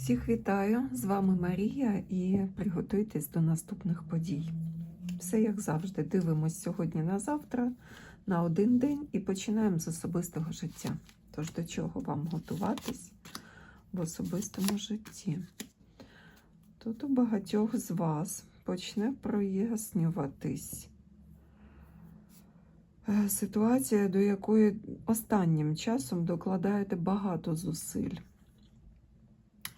Всіх вітаю! З вами Марія і приготуйтесь до наступних подій. Все як завжди, дивимось сьогодні на завтра, на один день і починаємо з особистого життя. Тож до чого вам готуватись в особистому житті? Тут у багатьох з вас почне прояснюватись е, ситуація, до якої останнім часом докладаєте багато зусиль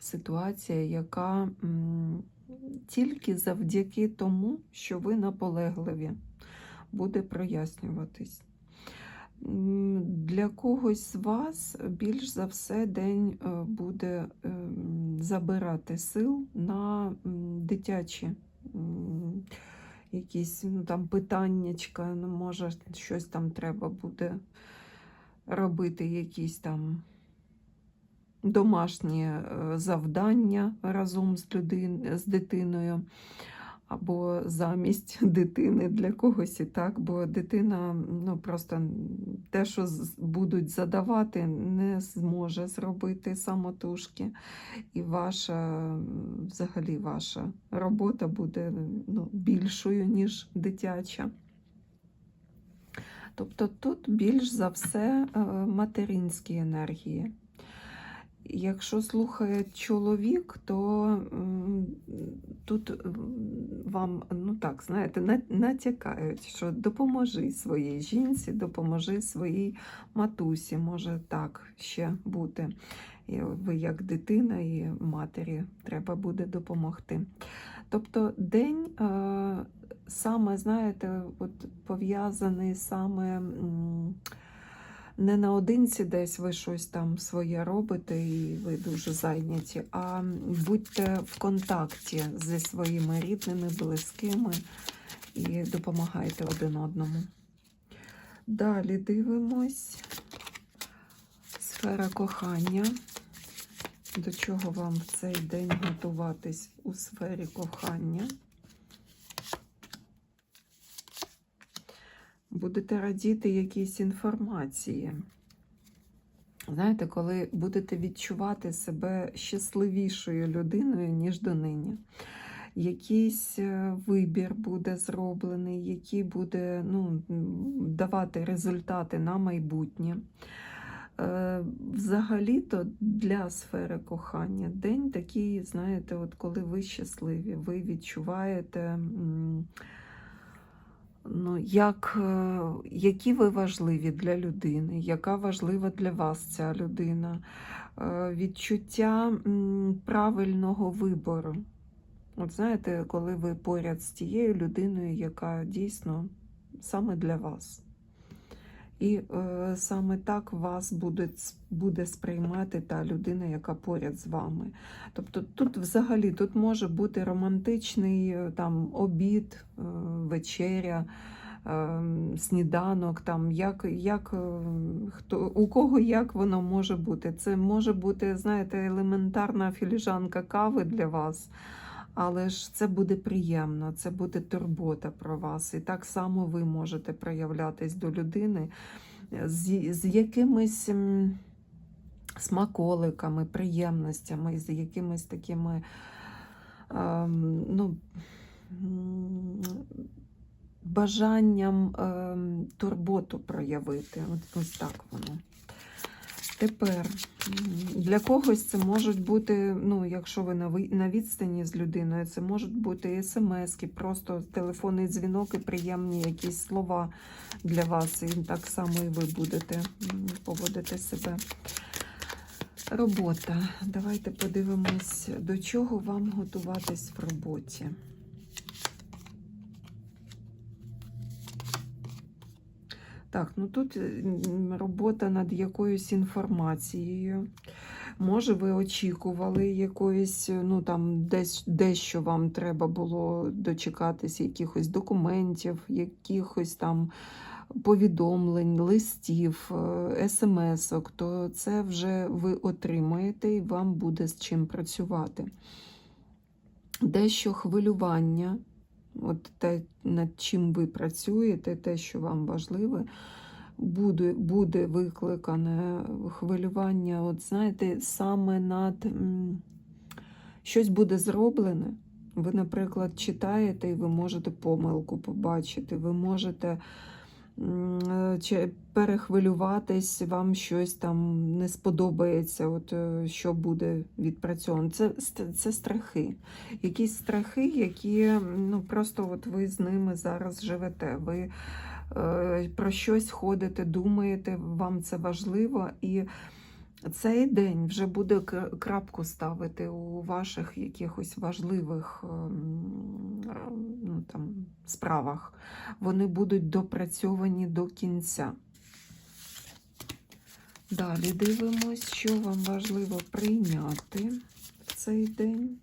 ситуація, яка тільки завдяки тому, що ви наполегливі, буде прояснюватись. Для когось з вас більш за все день е, буде ем, забирати сил на дитячі якісь ну, там питаннячка, ну, може, щось там треба буде робити, якісь там домашні е, завдання разом з, людин, з дитиною, або замість дитини для когось і так, бо дитина ну, просто те, що будуть задавати, не зможе зробити самотужки. І ваша, взагалі, ваша робота буде ну, більшою, ніж дитяча. Тобто тут більш за все е, материнські енергії. Якщо слухає чоловік, то тут вам, ну так, знаєте, натякають, що допоможи своїй жінці, допоможи своїй матусі, може так ще бути. І ви як дитина і матері треба буде допомогти. Тобто день е, саме, знаєте, от пов'язаний саме. Не наодинці десь ви щось там своє робите і ви дуже зайняті, а будьте в контакті зі своїми рідними, близькими і допомагайте один одному. Далі дивимось. Сфера кохання. До чого вам в цей день готуватись у сфері кохання? Будете радіти якійсь інформації. Знаєте, коли будете відчувати себе щасливішою людиною, ніж донині. Якийсь е, вибір буде зроблений, який буде ну, давати результати на майбутнє. Е, Взагалі-то для сфери кохання день такий, знаєте, от коли ви щасливі, ви відчуваєте. Ну, як, е, які ви важливі для людини, яка важлива для вас ця людина, Е, відчуття правильного вибору. От знаєте, коли ви поряд з тією людиною, яка дійсно саме для вас. І е, саме так вас буде, буде сприймати та людина, яка поряд з вами. Тобто тут взагалі тут може бути романтичний е, там, обід, е, вечеря, е, сніданок, там, як, як, е, хто, у кого як воно може бути. Це може бути, знаєте, елементарна філіжанка кави для вас. Але ж це буде приємно, це буде турбота про вас. І так само ви можете проявлятись до людини з, з якимись смаколиками, приємностями, з якимись такими ем, ну, бажанням ем, турботу проявити. От ось так воно. Тепер для когось це можуть бути, ну, якщо ви на відстані з людиною, це можуть бути смски, просто телефонний дзвінок і приємні якісь слова для вас. І так само і ви будете поводити себе. Робота. Давайте подивимось, до чого вам готуватись в роботі. Так, ну тут робота над якоюсь інформацією. Може, ви очікували якоїсь, ну там десь дещо вам треба було дочекатись якихось документів, якихось там повідомлень, листів, е, смс-ок, то це вже ви отримаєте і вам буде з чим працювати. Дещо хвилювання, от те, над чим ви працюєте, те, що вам важливе, буде, буде викликане хвилювання, от знаєте, саме над щось буде зроблене. Ви, наприклад, читаєте і ви можете помилку побачити, ви можете чи перехвилюватись, вам щось там не сподобається, от е, що буде відпрацьовано. Це, це страхи. Якісь страхи, які ну, просто от ви з ними зараз живете. Ви е, про щось ходите, думаєте, вам це важливо. І цей день вже буде крапку ставити у ваших якихось важливих ем, ну, там, справах. Вони будуть допрацьовані до кінця. Далі дивимось, що вам важливо прийняти в цей день.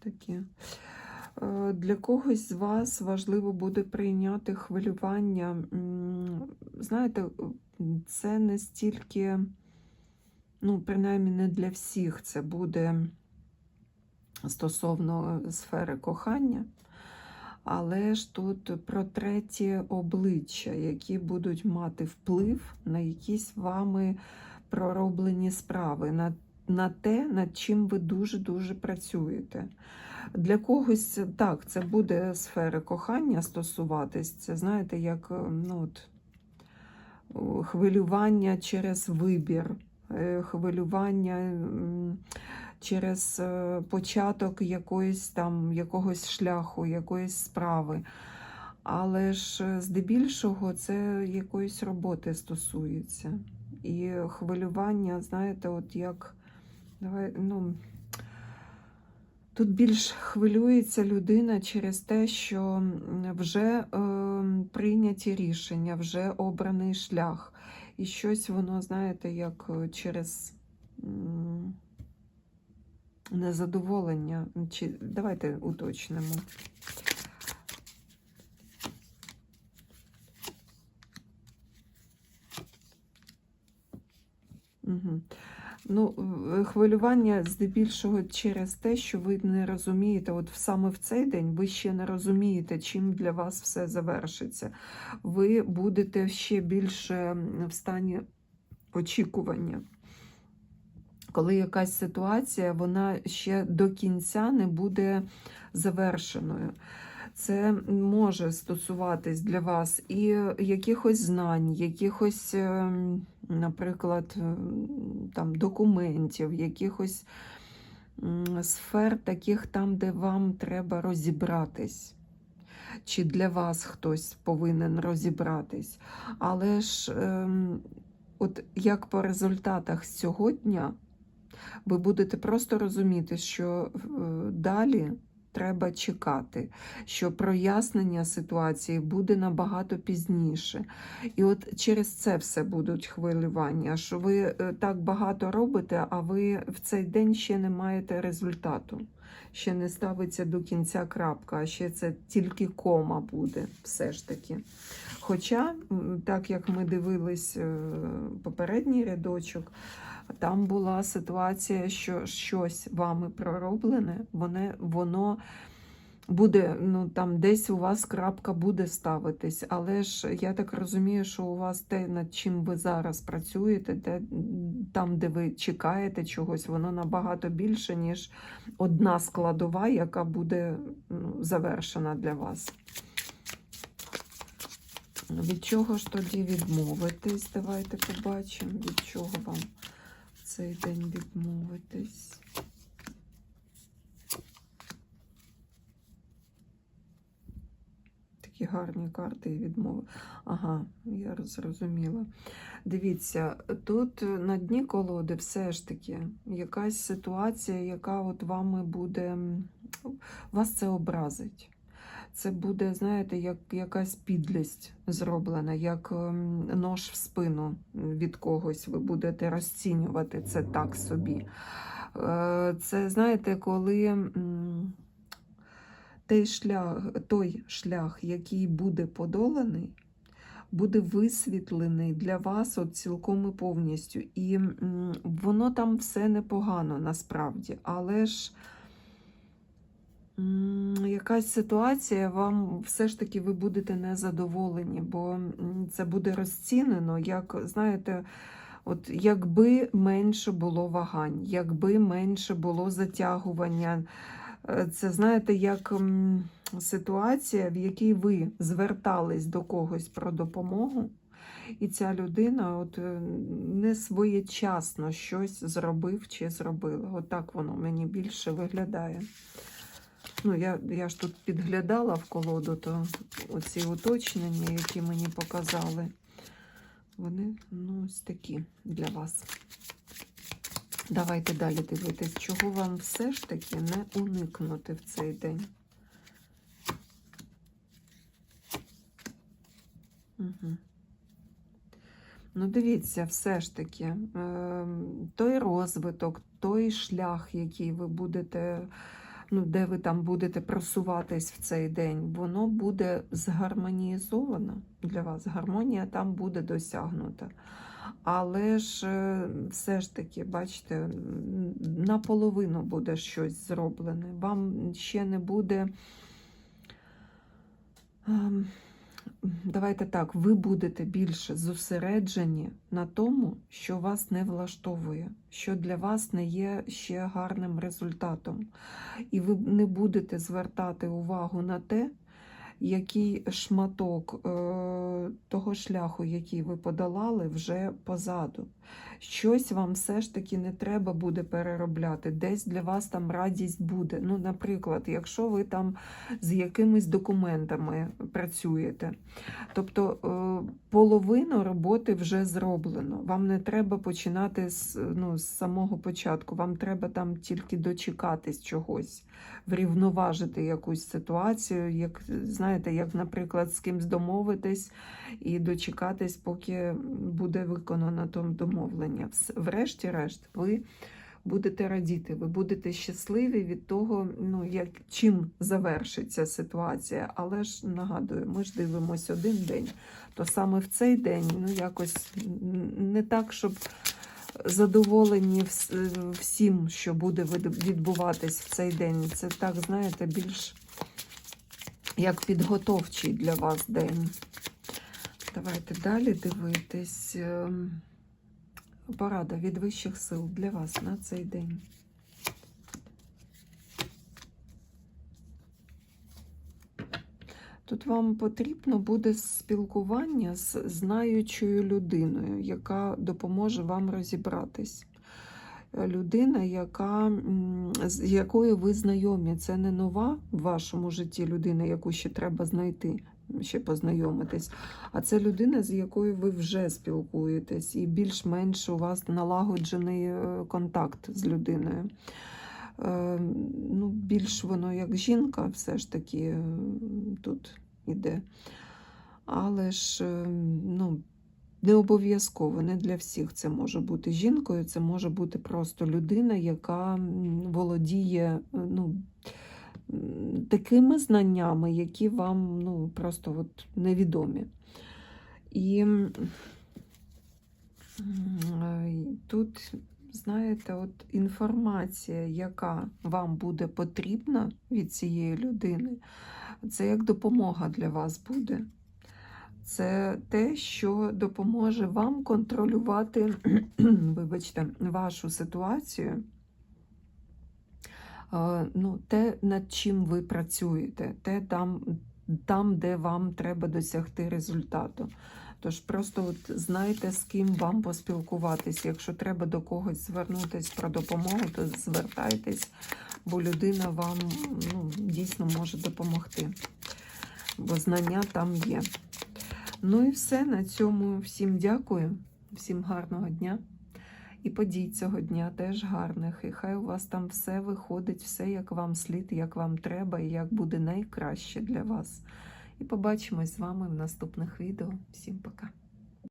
Таке. Е, Для когось з вас важливо буде прийняти хвилювання. Знаєте, це не стільки, ну, принаймні не для всіх це буде стосовно е, сфери кохання. Але ж тут про треті обличчя, які будуть мати вплив на якісь вами пророблені справи, на, на те, над чим ви дуже-дуже працюєте. Для когось так, це буде сфери кохання стосуватись. Це знаєте, як е, ну, от, хвилювання через вибір, е, хвилювання через е, початок якоїсь там, якогось шляху, якоїсь справи. Але ж здебільшого це якоїсь роботи стосується. І хвилювання, знаєте, от як давай, ну, тут більш хвилюється людина через те, що вже е, прийняті рішення, вже обраний шлях. І щось воно, знаєте, як е, через незадоволення. Чи, давайте уточнимо. Угу. Ну, хвилювання здебільшого через те, що ви не розумієте, от саме в цей день ви ще не розумієте, чим для вас все завершиться. Ви будете ще більше в стані очікування. Коли якась ситуація, вона ще до кінця не буде завершеною. Це може стосуватись для вас і якихось знань, якихось, ем, наприклад, там, документів, якихось сфер, таких там, де вам треба розібратись. Чи для вас хтось повинен розібратись. Але ж, ем, от як по результатах дня, ви будете просто розуміти, що е, далі треба чекати, що прояснення ситуації буде набагато пізніше. І от через це все будуть хвилювання, що ви е, так багато робите, а ви в цей день ще не маєте результату. Ще не ставиться до кінця крапка, а ще це тільки кома буде, все ж таки. Хоча, так як ми дивились е, попередній рядочок, там була ситуація, що щось вами пророблене, воно, воно буде, ну там десь у вас крапка буде ставитись, але ж я так розумію, що у вас те, над чим ви зараз працюєте, те, там, де ви чекаєте чогось, воно набагато більше, ніж одна складова, яка буде ну, завершена для вас. Від чого ж тоді відмовитись? Давайте побачимо, від чого вам цей день відмовитись. Такі гарні карти і відмови. Ага, я зрозуміла. Дивіться, тут на дні колоди все ж таки якась ситуація, яка от вами буде, вас це образить. Це буде, знаєте, як якась підлість зроблена, як ем, нож в спину від когось. Ви будете розцінювати це так собі. Е, Це, знаєте, коли той шлях, той шлях, який буде подоланий, буде висвітлений для вас от цілком і повністю. І воно там все непогано насправді, але ж. Якась ситуація, вам все ж таки ви будете незадоволені, бо це буде розцінено, як, знаєте, От якби менше було вагань, якби менше було затягування, е, це знаєте, як ситуація, в якій ви звертались до когось про допомогу, і ця людина от е, не своєчасно щось зробив чи зробила. От воно мені більше виглядає. Ну, я, я ж тут підглядала в колоду, то оці уточнення, які мені показали, вони ну, ось такі для вас. Давайте далі дивитись, чого вам все ж таки не уникнути в цей день. Угу. Ну, дивіться, все ж таки, е, той розвиток, той шлях, який ви будете, ну, де ви там будете просуватись в цей день, воно буде згармонізовано для вас. Гармонія там буде досягнута. Але ж е, все ж таки, бачите, наполовину буде щось зроблене. Вам ще не буде. Давайте так, ви будете більше зосереджені на тому, що вас не влаштовує, що для вас не є ще гарним результатом. І ви не будете звертати увагу на те, який шматок е, того шляху, який ви подолали, вже позаду. Щось вам все ж таки не треба буде переробляти. Десь для вас там радість буде. Ну, наприклад, якщо ви там з якимись документами працюєте, тобто е, половину роботи вже зроблено. Вам не треба починати з, ну, з самого початку. Вам треба там тільки дочекатись чогось, врівноважити якусь ситуацію, як знаєте, як, наприклад, з кимсь домовитись і дочекатись, поки буде виконано то домовлення. Врешті-решт, ви будете радіти, ви будете щасливі від того, ну, як, чим завершиться ситуація. Але ж нагадую, ми ж дивимося один день, то саме в цей день ну, якось не так, щоб задоволені всім, що буде відбуватись в цей день. Це так, знаєте, більш як підготовчий для вас день. Давайте далі дивитись. Ем, Порада від вищих сил для вас на цей день. Тут вам потрібно буде спілкування з знаючою людиною, яка допоможе вам розібратись. Людина, яка, з якою ви знайомі, це не нова в вашому житті людина, яку ще треба знайти, ще познайомитись. А це людина, з якою ви вже спілкуєтесь, і більш-менш у вас налагоджений е, контакт з людиною. Е, Ну, більш воно як жінка, все ж таки е, тут іде. Але ж ну, не обов'язково, не для всіх це може бути жінкою, це може бути просто людина, яка володіє е, ну, такими знаннями, які вам ну, просто от невідомі. І тут, знаєте, от інформація, яка вам буде потрібна від цієї людини, це як допомога для вас буде. Це те, що допоможе вам контролювати, вибачте, вашу ситуацію. Ну, те, над чим ви працюєте, те там, там, де вам треба досягти результату. Тож просто от знайте, з ким вам поспілкуватись. Якщо треба до когось звернутися про допомогу, то звертайтесь, бо людина вам ну, дійсно може допомогти. Бо знання там є. Ну і все. На цьому всім дякую, всім гарного дня. І подій цього дня теж гарних. І хай у вас там все виходить, все як вам слід, як вам треба, і як буде найкраще для вас. І побачимось з вами в наступних відео. Всім пока!